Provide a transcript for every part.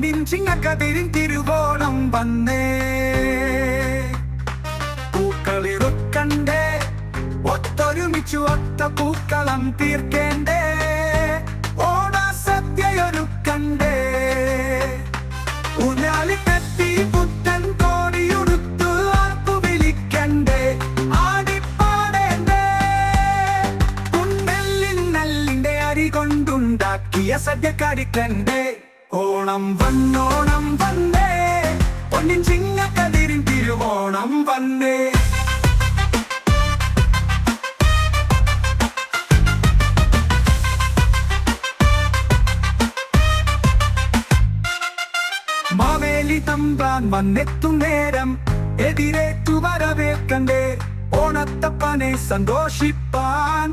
ചിങ്ങക്കതിരിൻ തിരുവോണം വന്നേ. പൂക്കളിറുക്കണ്ടേ ഒത്തൊരുമിച്ചു ഒത്ത പൂക്കളം തീർക്കേണ്ടേ. ഓണസദ്യയൊരുക്കണ്ടേ ഊഞ്ഞാലി കെട്ടി പുത്തൻ കോടിയുടുത്തു ആർപ്പു വിളിക്കണ്ടേ. ആടിപ്പാടേണ്ടേ. പുന്നെല്ലിൻ നെല്ലിന്റെ അരി കൊണ്ടുണ്ടാക്കിയ സദ്യ ഓണം വന്നോണം വന്നേ. പൊന്നിൻ ചിങ്ങക്കതിരിൻ തിരുവോണം വന്നേ. മാവേലി തമ്പാൻ വന്നെത്തും നേരം എതിരേറ്റു വരവേൽക്കണ്ടേ. ഓണത്തപ്പനെ സന്തോഷിപ്പാൻ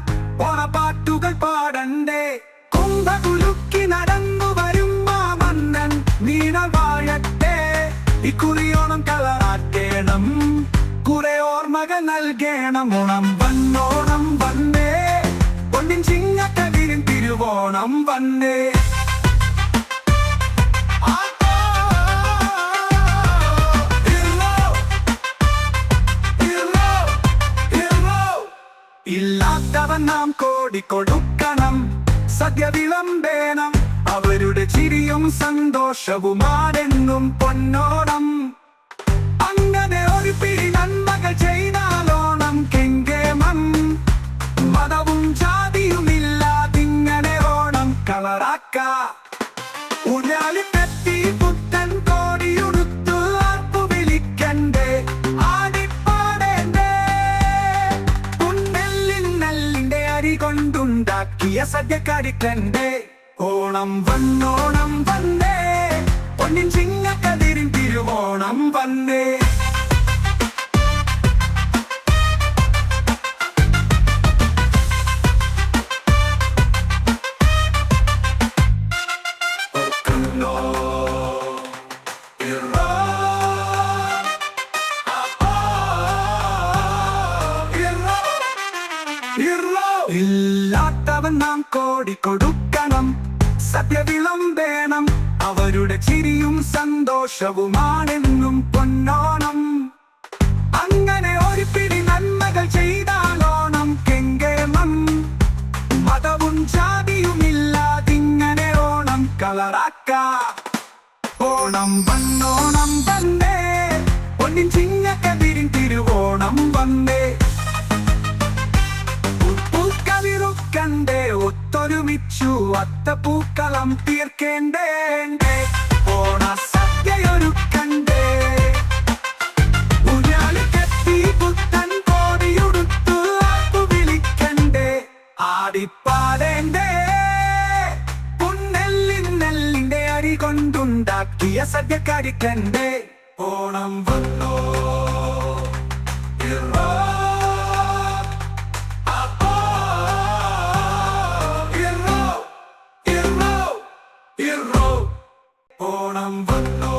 ഓണപ്പാട്ടുകൾ പാടണ്ടേ. കുംഭകുലുക്കി നടന്നു വരും ഓണം വന്നോണം വന്നേ. പൊന്നിൻ ചിങ്ങക്കതിരിൻ തിരുവോണം വന്നേ. ഇല്ലാത്തവൻ നാം കോടി കൊടുക്കണം. സദ്യ വിളമ്പേണം അവരുടെ ചിരിയും സന്തോഷവുമാണെന്നും പൊന്നോണം. അരി കൊണ്ടുണ്ടാക്കിയ സദ്യ തന്റെ ഓണം വന്നോണം വന്നേ. പൊന്നിൻ ചിങ്ങക്കതിരിൻ തിരുവോണം വന്നേ. ഓർക്കുന്നോ ഇറോ ഇല്ലാത്തവൻ നാം കോടി കൊടുക്കണം. സത്യവിളം വേണം. അവരുടെ ചിരിയും സന്തോഷവുമാണെന്നും പൊന്നോണം. അങ്ങനെ ഒരു പിടി നന്മകൾ ചെയ്താലോണം കെങ്കേമം. മതവും ജാതിയും ഇല്ലാതിങ്ങനെ ഓണം കളറാക്ക. ഓണം വന്നോണം വന്നേ ഒത്തൊരുമിച്ചു അത്ത പൂക്കളം തീർക്കേണ്ടേ? ഓണ സദ്യയൊരുക്കണ്ടേ? ഊഞ്ഞാലി കെട്ടി പുത്തൻ ഓണം വന്നു. ഓണം വന്നോ?